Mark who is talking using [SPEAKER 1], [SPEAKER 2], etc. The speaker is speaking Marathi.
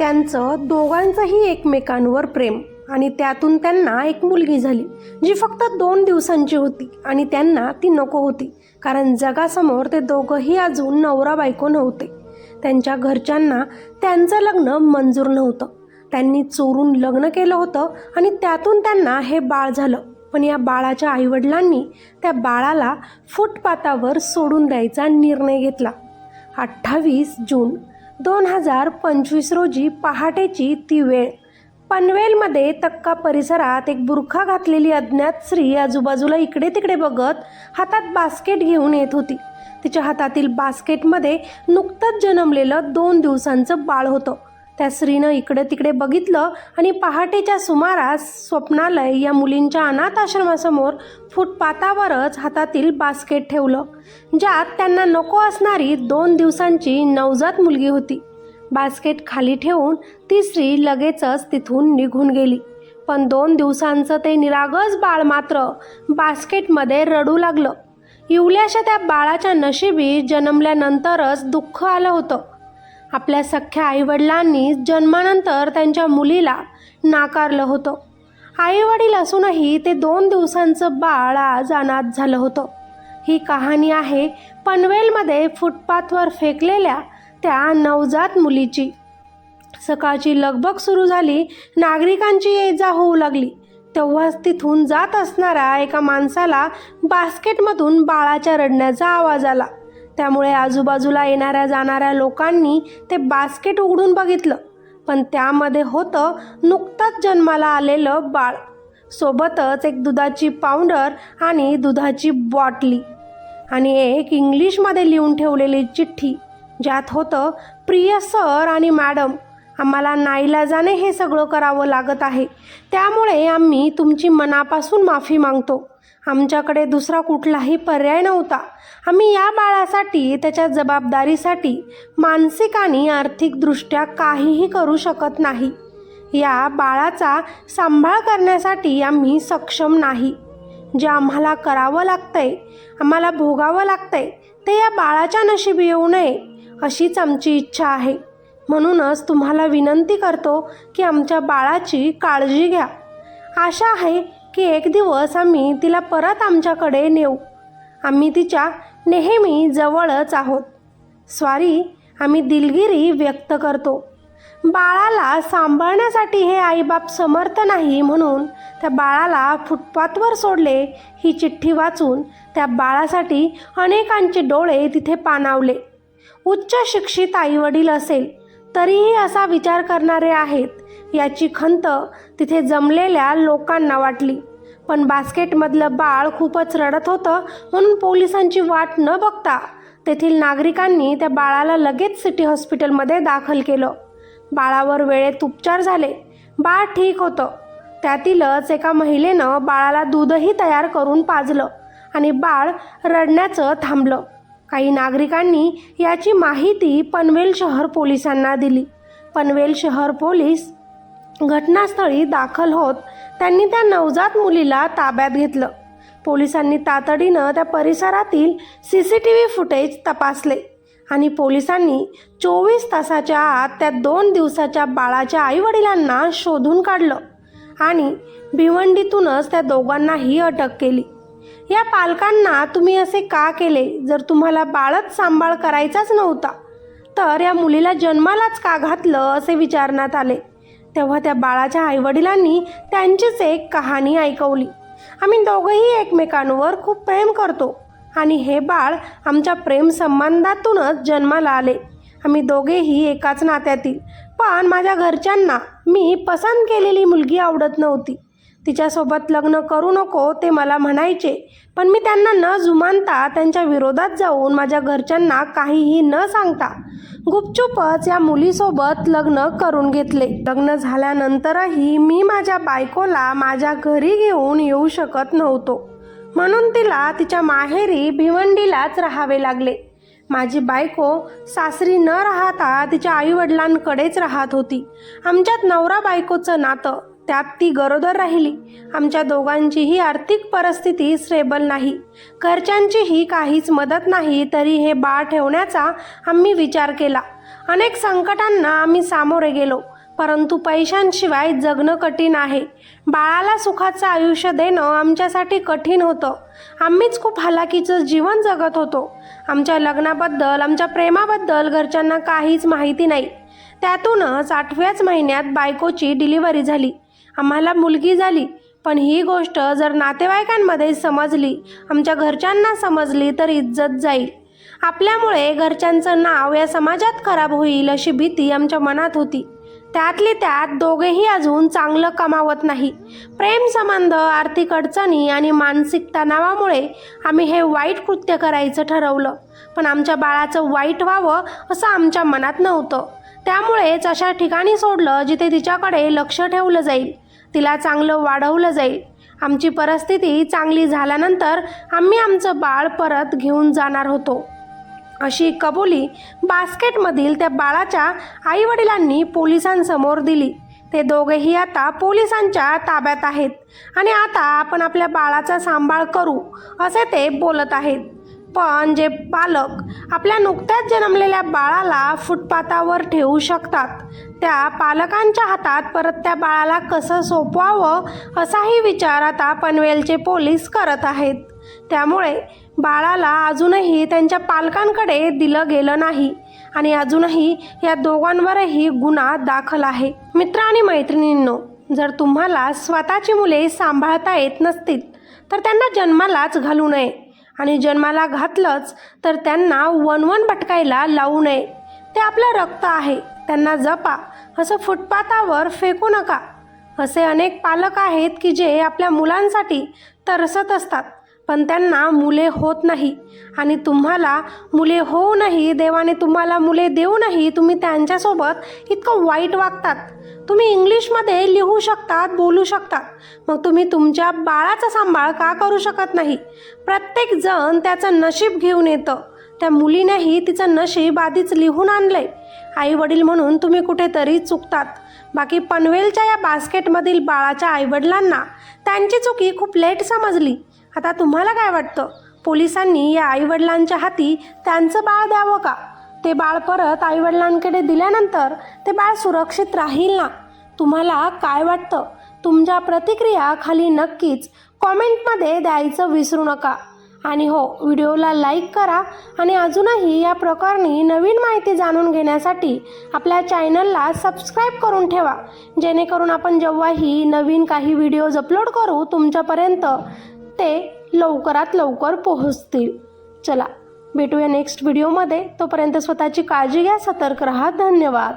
[SPEAKER 1] त्यांचं दोघांचंही एकमेकांवर प्रेम आणि त्यातून त्यांना एक मुलगी झाली जी फक्त दोन दिवसांची होती आणि त्यांना ती नको होती कारण जगासमोर ते दोघंही अजून नवरा बायको नव्हते. त्यांच्या घरच्यांना त्यांचं लग्न मंजूर नव्हतं. त्यांनी चोरून लग्न केलं होतं आणि त्यातून त्यांना हे बाळ झालं. पण या बाळाच्या आईवडिलांनी त्या बाळाला फुटपाथावर सोडून द्यायचा निर्णय घेतला. अठ्ठावीस जून दोन हजार पंचवीस रोजी पहाटेची ती वेळ. पनवेलमध्ये तक्का परिसरात एक बुरखा घातलेली अज्ञात स्त्री आजूबाजूला इकडे तिकडे बघत हातात बास्केट घेऊन येत होती. तिच्या हातातील बास्केटमध्ये नुकतंच जन्मलेलं दोन दिवसांचं बाळ होतं. त्या स्त्रीनं इकडे तिकडे बघितलं आणि पहाटेच्या सुमारास स्वप्नालय या मुलींच्या अनाथ आश्रमासमोर फुटपाथावरच हातातील बास्केट ठेवलं ज्यात त्यांना नको असणारी दोन दिवसांची नवजात मुलगी होती. बास्केट खाली ठेवून ती स्त्री लगेचच तिथून निघून गेली. पण दोन दिवसांचं ते निरागस बाळ मात्र बास्केटमध्ये रडू लागलं. इवल्याशा त्या बाळाच्या नशिबी जन्मल्यानंतरच दुःख आलं होतं. आपल्या सख्ख्या आईवडिलांनी जन्मानंतर त्यांच्या मुलीला नाकारलं होतं. आईवडील असूनही ते दोन दिवसांचं बाळ आज अनाथ झालं होतं. ही कहाणी आहे पनवेलमध्ये फुटपाथवर फेकलेल्या त्या नवजात मुलीची. सकाळची लगबग सुरू झाली नागरिकांची ये जा होऊ लागली. तेव्हाच तिथून जात असणाऱ्या एका माणसाला बास्केटमधून बाळाच्या रडण्याचा आवाज आला. त्यामुळे आजूबाजूला येणाऱ्या जाणाऱ्या लोकांनी ते बास्केट उघडून बघितलं. पण त्यामध्ये होतं नुकतंच जन्माला आलेलं बाळ. सोबतच एक दुधाची पावडर आणि दुधाची बॉटली. आणि एक इंग्लिशमध्ये लिहून ठेवलेली चिठ्ठी. ज्यात होतं प्रिय सर आणि मॅडम आम्हाला नाईलाजाने हे सगळं करावं लागत आहे. त्यामुळे आम्ही तुमची मनापासून माफी मागतो. आमच्याकडे दुसरा कुठलाही पर्याय नव्हता. आम्ही या बाळासाठी त्याच्या जबाबदारीसाठी मानसिक आणि आर्थिकदृष्ट्या काहीही करू शकत नाही. या बाळाचा सांभाळ करण्यासाठी आम्ही सक्षम नाही. जे आम्हाला करावं लागतंय आम्हाला भोगावं लागतंय ते या बाळाच्या नशिबी येऊ नये अशीच आमची इच्छा आहे. म्हणूनच तुम्हाला विनंती करतो की आमच्या बाळाची काळजी घ्या. आशा आहे की एक दिवस आम्ही तिला परत आमच्याकडे नेऊ. आम्ही तिच्या नेहमी जवळच आहोत. स्वारी आम्ही दिलगिरी व्यक्त करतो. बाळाला सांभाळण्यासाठी हे आईबाप समर्थ नाही म्हणून त्या बाळाला फुटपाथवर सोडले ही चिठ्ठी वाचून त्या बाळासाठी अनेकांचे डोळे तिथे पाणावले. उच्च शिक्षित आईवडील असेल तरीही असा विचार करणारे आहेत याची खंत तिथे जमलेल्या लोकांना वाटली. पण बास्केटमधलं बाळ खूपच रडत होतं म्हणून पोलिसांची वाट न बघता तेथील नागरिकांनी त्या बाळाला लगेच सिटी हॉस्पिटलमध्ये दाखल केलं. बाळावर वेळेत उपचार झाले. बाळ ठीक होतं. त्यातीलच एका महिलेनं बाळाला दूधही तयार करून पाजलं आणि बाळ रडण्याचं थांबलं. काही नागरिकांनी याची माहिती पनवेल शहर पोलिसांना दिली. पनवेल शहर पोलीस घटनास्थळी दाखल होत त्यांनी त्या नवजात मुलीला ताब्यात घेतलं. पोलिसांनी तातडीनं त्या परिसरातील C C T V footage तपासले आणि पोलिसांनी चोवीस तासाच्या आत त्या दोन दिवसाच्या बाळाच्या आईवडिलांना शोधून काढलं आणि भिवंडीतूनच त्या दोघांनाही अटक केली. या पालकांना तुम्ही असे का केले? जर तुम्हाला बाळच सांभाळ करायचाच नव्हता तर या मुलीला जन्मालाच का घातलं? असे विचारण्यात आले. तेव्हा त्या बाळाच्या आईवडिलांनी त्यांचीच एक कहाणी ऐकवली. आम्ही दोघंही एकमेकांवर खूप प्रेम करतो आणि हे बाळ आमच्या प्रेम संबंधातूनच जन्माला आले. आम्ही दोघेही एकाच नात्यातील. पण माझ्या घरच्यांना मी पसंत केलेली मुलगी आवडत नव्हती. तिच्यासोबत लग्न करू नको ते मला म्हणायचे. पण मी त्यांना न जुमानता त्यांच्या विरोधात जाऊन माझ्या घरच्यांना काहीही न सांगता गुपचूपच या मुलीसोबत लग्न करून घेतले. लग्न झाल्यानंतरही मी माझ्या बायकोला माझ्या घरी घेऊन येऊ शकत नव्हतो. म्हणून तिला तिच्या माहेरी भिवंडीलाच राहावे लागले. माझी बायको सासरी न राहता तिच्या आईवडिलांकडेच राहत होती. आमच्यात नवरा बायकोचं नातं. त्यात ती गरोदर राहिली. आमच्या दोघांचीही आर्थिक परिस्थिती स्टेबल नाही. घरच्यांचीही काहीच मदत नाही तरी हे बाळ ठेवण्याचा आम्ही विचार केला. अनेक संकटांना आम्ही सामोरे गेलो परंतु पैशांशिवाय जगणं कठीण आहे. बाळाला सुखाचं आयुष्य देणं आमच्यासाठी कठीण होतं. आम्हीच खूप हालाकीचं जीवन जगत होतो. आमच्या लग्नाबद्दल आमच्या प्रेमाबद्दल घरच्यांना काहीच माहिती नाही. त्यातूनच आठव्याच महिन्यात बायकोची डिलिव्हरी झाली. आम्हाला मुलगी झाली. पण ही गोष्ट जर नातेवाईकांमध्ये समजली आमच्या घरच्यांना समजली तर इज्जत जाईल. आपल्यामुळे घरच्यांचं नाव या समाजात खराब होईल अशी भीती आमच्या मनात होती. त्यातली त्यात दोघेही अजून चांगलं कमावत नाही. प्रेम संबंध आर्थिक अडचणी आणि मानसिक तणावामुळे आम्ही हे वाईट कृत्य करायचं ठरवलं. पण आमच्या बाळाचं वाईट व्हावं असं आमच्या मनात नव्हतं. त्यामुळेच अशा ठिकाणी सोडलं जिथे तिच्याकडे लक्ष ठेवलं जाईल. तिला चांगलं वाढवलं जाईल. आमची परिस्थिती चांगली झाल्यानंतर आम्ही आमचं बाळ परत घेऊन जाणार होतो. अशी कबुली बास्केटमधील त्या बाळाच्या आईवडिलांनी पोलिसांसमोर दिली. ते दोघेही आता पोलिसांच्या ताब्यात आहेत आणि आता आपण आपल्या बाळाचा सांभाळ करू असे ते बोलत आहेत. पण जे पालक आपल्या नुकत्याच जन्मलेल्या बाळाला फुटपाथावर ठेवू शकतात. त्या पालकांच्या हातात परत त्या बाळाला कसं सोपवावं असाही विचार आता पनवेलचे पोलीस करत आहेत. त्यामुळे बाळाला अजूनही त्यांच्या पालकांकडे दिलं गेलं नाही आणि अजूनही या दोघांवरही गुन्हा दाखल आहे. मित्र आणि मैत्रिणींनो जर तुम्हाला स्वतःची मुले सांभाळता येत नसतील तर त्यांना जन्मालाच घालू नये. आणि जन्माला घातलंच तर त्यांना वनवन भटकायला लावू नये. ते आपलं रक्त आहे त्यांना जपा. असं फुटपाथावर फेकू नका. असे अनेक पालक आहेत की जे आपल्या मुलांसाठी तरसत असतात. पण त्यांना मुले होत नाही. आणि तुम्हाला मुले होऊ नाही देवाने तुम्हाला मुले देऊनही तुम्ही त्यांच्यासोबत इतकं वाईट वागतात. तुम्ही इंग्लिशमध्ये लिहू शकतात बोलू शकतात. मग तुम्ही तुमच्या बाळाचा सांभाळ का करू शकत नाही? प्रत्येक जण त्याचं नशीब घेऊन येतं. त्या मुलीनेही तिचं नशीब आधीच लिहून आणलंय. आई वडील म्हणून तुम्ही कुठेतरी चुकतात. बाकी पनवेलच्या या बास्केटमधील बाळाच्या आईवडिलांना त्यांची चुकी खूप लेट समजली. आता तुम्हाला काय वाटतं? पोलिसांनी या आईवडिलांच्या हाती त्यांचं बाळ द्यावं का? ते बाळ परत आईवडिलांकडे दिल्यानंतर ते बाळ सुरक्षित राहील ना? तुम्हाला काय वाटतं? तुमच्या प्रतिक्रिया खाली नक्कीच कॉमेंटमध्ये द्यायचं विसरू नका. आणि हो व्हिडिओला लाईक करा आणि अजूनही या प्रकरणी नवीन माहिती जाणून घेण्यासाठी आपल्या चॅनलला सबस्क्राईब करून ठेवा. जेणेकरून आपण जेव्हाही नवीन काही व्हिडिओज अपलोड करू तुमच्यापर्यंत ते लवकरात लवकर पोहोचतील. चला भेटूया नेक्स्ट व्हिडिओमध्ये तोपर्यंत स्वतःची काळजी घ्या सतर्क राहा. धन्यवाद.